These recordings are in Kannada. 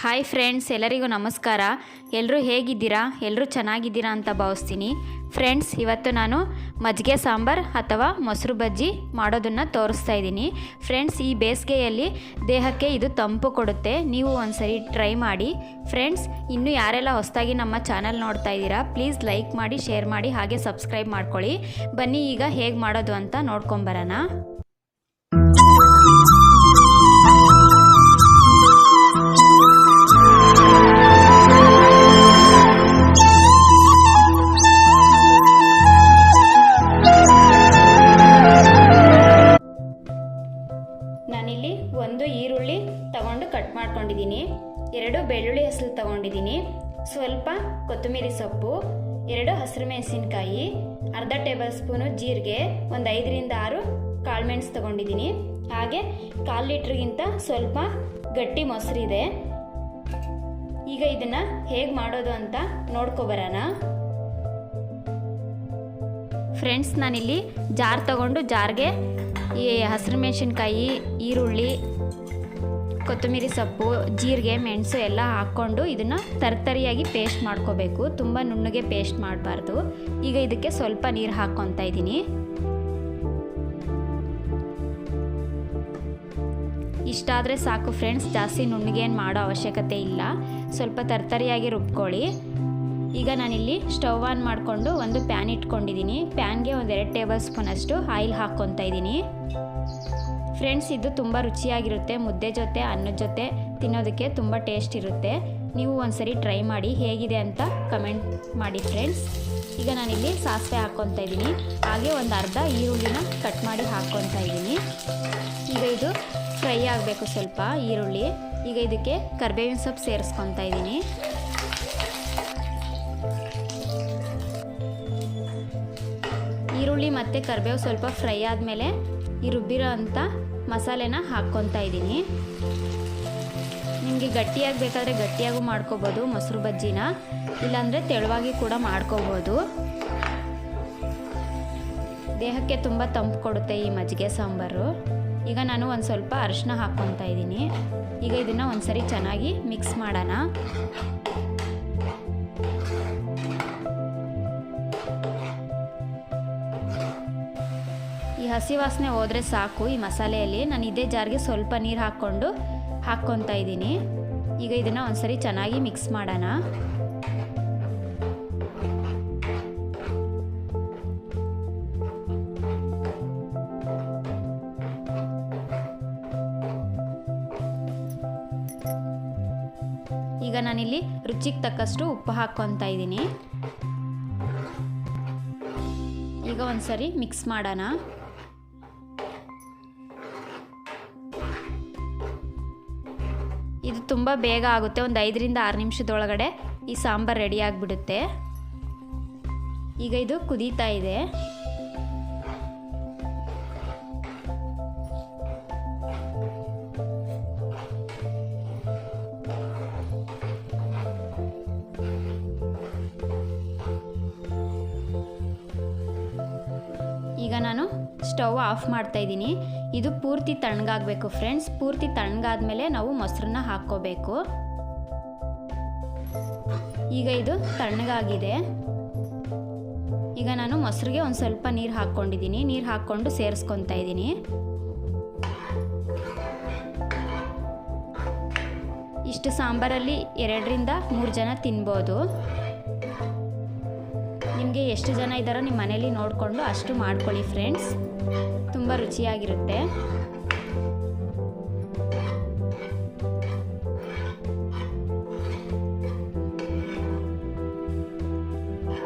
ಹಾಯ್ ಫ್ರೆಂಡ್ಸ್ ಎಲ್ಲರಿಗೂ ನಮಸ್ಕಾರ. ಎಲ್ಲರೂ ಹೇಗಿದ್ದೀರಾ? ಎಲ್ಲರೂ ಚೆನ್ನಾಗಿದ್ದೀರಾ ಅಂತ ಭಾವಿಸ್ತೀನಿ. ಫ್ರೆಂಡ್ಸ್ ಇವತ್ತು ನಾನು ಮಜ್ಜಿಗೆ ಸಾಂಬಾರ್ ಅಥವಾ ಮೊಸರು ಬಜ್ಜಿ ಮಾಡೋದನ್ನು ತೋರಿಸ್ತಾ ಇದ್ದೀನಿ. ಫ್ರೆಂಡ್ಸ್ ಈ ಬೇಸಿಗೆಯಲ್ಲಿ ದೇಹಕ್ಕೆ ಇದು ತಂಪು ಕೊಡುತ್ತೆ. ನೀವು ಒಂದ್ಸರಿ ಟ್ರೈ ಮಾಡಿ. ಫ್ರೆಂಡ್ಸ್ ಇನ್ನು ಯಾರೆಲ್ಲ ಹೊಸದಾಗಿ ನಮ್ಮ ಚಾನಲ್ ನೋಡ್ತಾ ಇದ್ದೀರಾ ಪ್ಲೀಸ್ ಲೈಕ್ ಮಾಡಿ ಶೇರ್ ಮಾಡಿ, ಹಾಗೆ ಸಬ್ಸ್ಕ್ರೈಬ್ ಮಾಡ್ಕೊಳ್ಳಿ. ಬನ್ನಿ, ಈಗ ಹೇಗೆ ಮಾಡೋದು ಅಂತ ನೋಡ್ಕೊಂಬರೋಣ ಮಾಡ್ಕೊಂಡಿದ್ದೀನಿ. ಎರಡು ಬೆಳ್ಳುಳ್ಳಿ ಹಸಲು ತಗೊಂಡಿದ್ದೀನಿ. ಸ್ವಲ್ಪ ಕೊತ್ತಂಬರಿ ಸೊಪ್ಪು, ಎರಡು ಹಸಿರು ಮೆಣಸಿನಕಾಯಿ ಅರ್ಧ ಟೇಬಲ್ ಸ್ಪೂನು ಜೀರಿಗೆ, ಒಂದು ಐದರಿಂದ ಆರು ಕಾಳುಮೆಣಸು ತಗೊಂಡಿದ್ದೀನಿ. ಹಾಗೆ ಕಾಲು ಲೀಟ್ರಿಗಿಂತ ಸ್ವಲ್ಪ ಗಟ್ಟಿ ಮೊಸರಿದೆ ಈಗ ಇದನ್ನು ಹೇಗೆ ಮಾಡೋದು ಅಂತ ನೋಡ್ಕೊಬರೋಣ. ಫ್ರೆಂಡ್ಸ್, ನಾನಿಲ್ಲಿ ಜಾರ್ ತಗೊಂಡು ಜಾರ್ಗೆ ಈ ಹಸಿರು ಮೆಣಸಿನ್ಕಾಯಿ ಈರುಳ್ಳಿ ಕೊತ್ತಂಬರಿ ಸೊಪ್ಪು, ಜೀರಿಗೆ, ಮೆಣಸು ಎಲ್ಲ ಹಾಕ್ಕೊಂಡು ಇದನ್ನು ತರ್ತರಿಯಾಗಿ ಪೇಸ್ಟ್ ಮಾಡ್ಕೋಬೇಕು. ತುಂಬ ನುಣ್ಣಗೆ ಪೇಸ್ಟ್ ಮಾಡಬಾರ್ದು. ಈಗ ಇದಕ್ಕೆ ಸ್ವಲ್ಪ ನೀರು ಹಾಕ್ಕೊತಾ ಇದ್ದೀನಿ. ಇಷ್ಟಾದರೆ ಸಾಕು ಫ್ರೆಂಡ್ಸ್ ಜಾಸ್ತಿ ನುಣ್ಣಗೇನು ಮಾಡೋ ಅವಶ್ಯಕತೆ ಇಲ್ಲ. ಸ್ವಲ್ಪ ತರ್ತರಿಯಾಗಿ ರುಬ್ಕೊಳ್ಳಿ. ಈಗ ನಾನಿಲ್ಲಿ ಸ್ಟವ್ ಆನ್ ಮಾಡಿಕೊಂಡು ಒಂದು ಪ್ಯಾನ್ ಇಟ್ಕೊಂಡಿದ್ದೀನಿ. ಪ್ಯಾನ್ಗೆ ಒಂದು ಎರಡು ಟೇಬಲ್ ಸ್ಪೂನಷ್ಟು ಆಯಿಲ್ ಹಾಕ್ಕೊತಾ ಇದ್ದೀನಿ. ಫ್ರೆಂಡ್ಸ್ ಇದು ತುಂಬ ರುಚಿಯಾಗಿರುತ್ತೆ. ಮುದ್ದೆ ಜೊತೆ, ಅನ್ನದ ಜೊತೆ ತಿನ್ನೋದಕ್ಕೆ ತುಂಬ ಟೇಸ್ಟ್ ಇರುತ್ತೆ. ನೀವು ಒಂದ್ಸರಿ ಟ್ರೈ ಮಾಡಿ ಹೇಗಿದೆ ಅಂತ ಕಮೆಂಟ್ ಮಾಡಿ ಫ್ರೆಂಡ್ಸ್ ಈಗ ನಾನಿಲ್ಲಿ ಸಾಸಿವೆ ಹಾಕ್ಕೊತಾ ಇದ್ದೀನಿ. ಹಾಗೆ ಒಂದು ಅರ್ಧ ಈರುಳ್ಳಿನ ಕಟ್ ಮಾಡಿ ಹಾಕ್ಕೊತಾ ಇದ್ದೀನಿ. ಈಗ ಇದು ಫ್ರೈ ಆಗಬೇಕು ಸ್ವಲ್ಪ ಈರುಳ್ಳಿ. ಈಗ ಇದಕ್ಕೆ ಕರ್ಬೇವಿನ ಸೊಪ್ಪು ಸೇರಿಸ್ಕೊತಾ ಇದ್ದೀನಿ. ಈರುಳ್ಳಿ ಮತ್ತು ಕರಿಬೇವು ಸ್ವಲ್ಪ ಫ್ರೈ ಆದಮೇಲೆ ಈ ರುಬ್ಬಿರೋ ಅಂಥ ಮಸಾಲೆನ ಹಾಕ್ಕೊತಾ ಇದ್ದೀನಿ. ನಿಮಗೆ ಗಟ್ಟಿಯಾಗಿ ಬೇಕಾದರೆ ಗಟ್ಟಿಯಾಗೂ ಮಾಡ್ಕೋಬೋದು, ಮೊಸರು ಬಜ್ಜಿನ. ಇಲ್ಲಾಂದರೆ ತೆಳುವಾಗಿ ಕೂಡ ಮಾಡ್ಕೋಬೋದು. ದೇಹಕ್ಕೆ ತುಂಬ ತಂಪು ಕೊಡುತ್ತೆ ಈ ಮಜ್ಜಿಗೆ ಸಾಂಬಾರು. ಈಗ ನಾನು ಒಂದು ಸ್ವಲ್ಪ ಅರಿಶಿನ ಹಾಕ್ಕೊತಾ ಇದ್ದೀನಿ. ಈಗ ಇದನ್ನು ಒಂದ್ಸರಿ ಚೆನ್ನಾಗಿ ಮಿಕ್ಸ್ ಮಾಡೋಣ. ಹಸಿ ವಾಸನೆ ಹೋದರೆ ಸಾಕು. ಈ ಮಸಾಲೆಯಲ್ಲಿ ನಾನು ಇದೇ ಜಾರ್ಗೆ ಸ್ವಲ್ಪ ನೀರು ಹಾಕ್ಕೊಂಡು ಹಾಕ್ಕೊತಾ ಇದ್ದೀನಿ. ಈಗ ಇದನ್ನು ಒಂದ್ಸರಿ ಚೆನ್ನಾಗಿ ಮಿಕ್ಸ್ ಮಾಡೋಣ. ಈಗ ನಾನಿಲ್ಲಿ ರುಚಿಗೆ ತಕ್ಕಷ್ಟು ಉಪ್ಪು ಹಾಕ್ಕೊತಾ ಇದ್ದೀನಿ. ಈಗ ಒಂದ್ಸರಿ ಮಿಕ್ಸ್ ಮಾಡೋಣ. ತುಂಬ ಬೇಗ ಆಗುತ್ತೆ. ಒಂದು ಐದರಿಂದ ಆರು ನಿಮಿಷದೊಳಗಡೆ ಈ ಸಾಂಬಾರು ರೆಡಿ ಆಗಿಬಿಡುತ್ತೆ. ಈಗ ಇದು ಕುದೀತಾ ಇದೆ. ಈಗ ನಾನು ಸ್ಟವ್ ಆಫ್ ಮಾಡ್ತಾ ಇದ್ದೀನಿ. ಇದು ಪೂರ್ತಿ ತಣ್ಣಗಾಗಬೇಕು ಫ್ರೆಂಡ್ಸ್. ಪೂರ್ತಿ ತಣ್ಣಗಾದ್ಮೇಲೆ ನಾವು ಮೊಸರನ್ನ ಹಾಕ್ಕೋಬೇಕು. ಈಗ ಇದು ತಣ್ಣಗಾಗಿದೆ. ಈಗ ನಾನು ಮೊಸರಿಗೆ ಒಂದು ಸ್ವಲ್ಪ ನೀರು ಹಾಕ್ಕೊಂಡಿದ್ದೀನಿ. ನೀರು ಹಾಕ್ಕೊಂಡು ಸೇರಿಸ್ಕೊತಾ ಇದ್ದೀನಿ. ಇಷ್ಟು ಸಾಂಬಾರಲ್ಲಿ ಎರಡರಿಂದ ಮೂರು ಜನ ತಿನ್ಬೋದು. ನಿಮಗೆ ಎಷ್ಟು ಜನ ಇದ್ದಾರೋ ನಿಮ್ಮ ಮನೇಲಿ ನೋಡಿಕೊಂಡು ಅಷ್ಟು ಮಾಡ್ಕೊಳ್ಳಿ ಫ್ರೆಂಡ್ಸ್ ತುಂಬ ರುಚಿಯಾಗಿರುತ್ತೆ.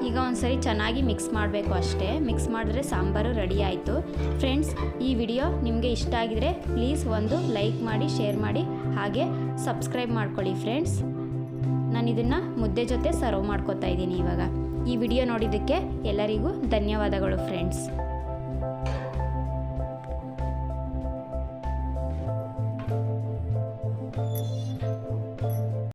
ಈಗ ಒಂದ್ಸರಿ ಚೆನ್ನಾಗಿ ಮಿಕ್ಸ್ ಮಾಡಬೇಕು ಅಷ್ಟೇ. ಮಿಕ್ಸ್ ಮಾಡಿದ್ರೆ ಸಾಂಬಾರು ರೆಡಿ ಆಯಿತು. ಫ್ರೆಂಡ್ಸ್ ಈ ವಿಡಿಯೋ ನಿಮಗೆ ಇಷ್ಟ ಆಗಿದರೆ ಪ್ಲೀಸ್ ಒಂದು ಲೈಕ್ ಮಾಡಿ ಶೇರ್ ಮಾಡಿ, ಹಾಗೆ ಸಬ್ಸ್ಕ್ರೈಬ್ ಮಾಡ್ಕೊಳ್ಳಿ ಫ್ರೆಂಡ್ಸ್ ನಾನು ಇದನ್ನು ಮುದ್ದೆ ಜೊತೆ ಸರ್ವ್ ಮಾಡ್ಕೊತಾ ಇದ್ದೀನಿ ಇವಾಗ. ಈ ವಿಡಿಯೋ ನೋಡಿದ್ದಕ್ಕೆ ಎಲ್ಲರಿಗೂ ಧನ್ಯವಾದಗಳು ಫ್ರೆಂಡ್ಸ್